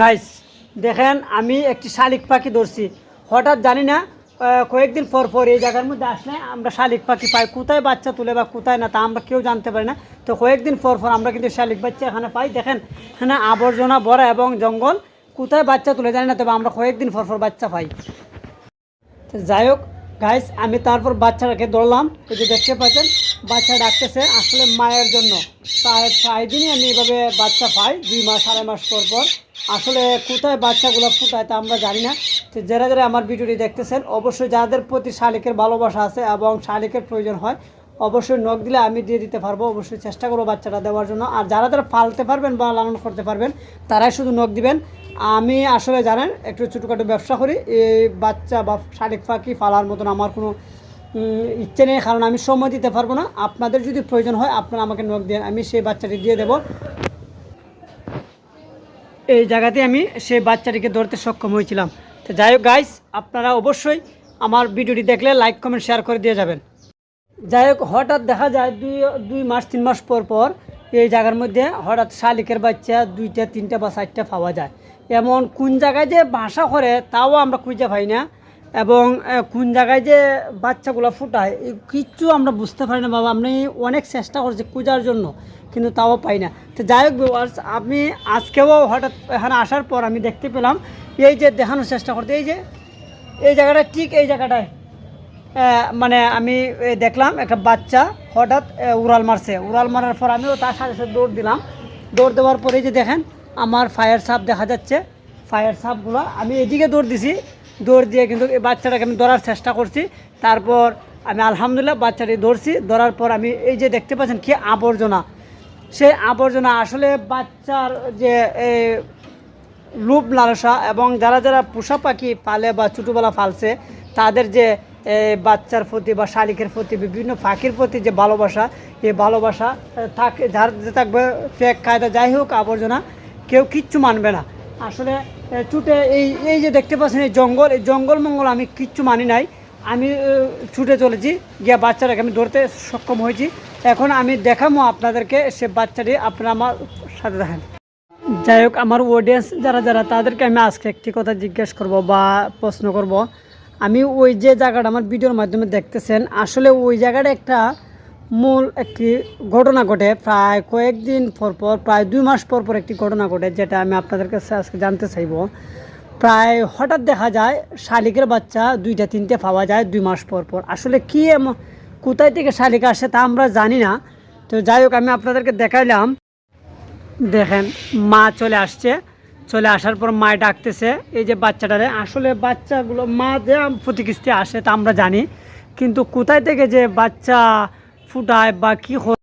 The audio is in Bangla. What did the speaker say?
গাইস দেখেন, আমি একটি শালিক পাখি ধরছি। হঠাৎ জানি না কয়েকদিন পর পর এই জায়গার মধ্যে আসলে আমরা শালিক পাখি পাই। কোথায় বাচ্চা তুলে বা কোথায় না তা আমরা কেউ জানতে পারি না। তো কয়েকদিন পর পর আমরা কিন্তু শালিক বাচ্চা এখানে পাই। দেখেন, এখানে আবর্জনা ভরা এবং জঙ্গল। কোথায় বাচ্চা তুলে জানি না, তবে আমরা কয়েকদিন পর পর বাচ্চা পাই। তো যাই হোক গাইস আমি তারপর বাচ্চাটাকে ধরলাম। এই যে দেখতে পাচ্ছেন বাচ্চা ডাকতেছে আসলে মায়ের জন্য। প্রায় প্রায় দিনই আমি এভাবে বাচ্চা পাই, দুই মাস, আড়াই মাস পর পর। আসলে কোথায় বাচ্চাগুলো ফুটায় তা আমরা জানি না। তো যারা যারা আমার ভিডিওটি দেখতেছেন, অবশ্যই যাদের প্রতি শালিকের ভালোবাসা আছে এবং শালিকের প্রয়োজন হয়, অবশ্যই নখ দিলে আমি দিয়ে দিতে পারব। অবশ্যই চেষ্টা করব বাচ্চাটা দেওয়ার জন্য। আর যারা যারা পালতে পারবেন বা লালন করতে পারবেন, তারাই শুধু নখ দিবেন। আমি আসলে জানেন, একটু ছোটোখাটো ব্যবসা করি। এই বাচ্চা বা শালিক পাখি পালার মতন আমার কোনো ইচ্ছে নেই, কারণ আমি সময় দিতে পারব না। আপনাদের যদি প্রয়োজন হয়, আপনারা আমাকে নখ দেন আমি সেই বাচ্চাটি দিয়ে দেবো। এই জায়গাতে আমি সেই বাচ্চাটিকে ধরতে সক্ষম হয়েছিলাম। তো যাই হোক গাইস আপনারা অবশ্যই আমার ভিডিওটি দেখলে লাইক কমেন্ট শেয়ার করে দিয়ে যাবেন। যাই হোক, হঠাৎ দেখা যায় দুই দুই মাস, তিন মাস পর পর এই জায়গার মধ্যে হঠাৎ শালিকের বাচ্চা দুইটা, তিনটা বা চারটা পাওয়া যায়। এমন কোন জায়গায় যে বাসা করে, তাও আমরা খুঁজে পাই না। এবং কোন জায়গায় যে বাচ্চাগুলো ফুটায় কিচ্ছু আমরা বুঝতে পারি না। বাবা আমি অনেক চেষ্টা করছি খোঁজার জন্য কিন্তু তাও পাই না। তো যাই হোক viewers, আমি আজকেও হঠাৎ এখানে আসার পর আমি দেখতে পেলাম এই যে দেখানোর চেষ্টা করতে এই যে এই জায়গাটা ঠিক এই জায়গাটায় মানে আমি দেখলাম একটা বাচ্চা হঠাৎ উড়াল মারছে। উড়াল মারার পর আমিও তার সাথে সাথে দৌড় দিলাম। দৌড় দেওয়ার পরে যে দেখেন আমার ফায়ার সাপ দেখা যাচ্ছে। ফায়ার সাপগুলো আমি এদিকে দৌড় দিছি দৌড় দিয়ে কিন্তু এই বাচ্চাটাকে আমি ধরার চেষ্টা করছি। তারপর আমি আলহামদুলিল্লাহ বাচ্চাটি ধরছি। ধরার পর আমি এই যে দেখতে পাচ্ছেন কি আবর্জনা। সেই আবর্জনা আসলে বাচ্চার যে লোভ লালসা এবং যারা যারা পোষা পাখি পালে বা ছোটোবেলা পালছে, তাদের যে বাচ্চার প্রতি বা শালিকের প্রতি, বিভিন্ন পাখির প্রতি যে ভালোবাসা, এই ভালোবাসা থাকে, যার থাকবে ফেক কায়দা, যাই হোক আবর্জনা, কেউ কিচ্ছু মানবে না। আসলে ছুটে এই এই যে দেখতে পাচ্ছেন এই জঙ্গল এই জঙ্গল মঙ্গল আমি কিচ্ছু মানি নাই। আমি ছুটে চলেছি, গিয়ে বাচ্চাটাকে আমি ধরতে সক্ষম হয়েছি। এখন আমি দেখাবো আপনাদেরকে সে বাচ্চাটি, আপনারা আমার সাথে দেখেন যাই হোক, আমার অডিয়েন্স যারা যারা, তাদেরকে আমি আজকে একটি কথা জিজ্ঞেস করব বা প্রশ্ন করব। আমি ওই যে জায়গাটা আমার ভিডিওর মাধ্যমে দেখতেছেন, আসলে ওই জায়গাটা একটা মূল একটি ঘটনা ঘটে প্রায় কয়েকদিন পর পর, প্রায় দুই মাস পর পর একটি ঘটনা ঘটে, যেটা আমি আপনাদের কাছে আজকে জানতে চাইব। প্রায় হঠাৎ দেখা যায়, শালিকের বাচ্চা দুইটা, তিনটে পাওয়া যায় দুই মাস পর পর। আসলে কী এমন কোথায় থেকে শালিক আসে তা আমরা জানি না। তো যাই হোক, আমি আপনাদেরকে দেখাইলাম। দেখেন, মা চলে আসছে। চলে আসার পর মায় ডাকতেছে, এই যে বাচ্চাটারে। আসলে বাচ্চাগুলো মা যে প্রতিকৃষ্টি আসে তা আমরা জানি, কিন্তু কোথায় থেকে যে বাচ্চা ফুটায় বা কী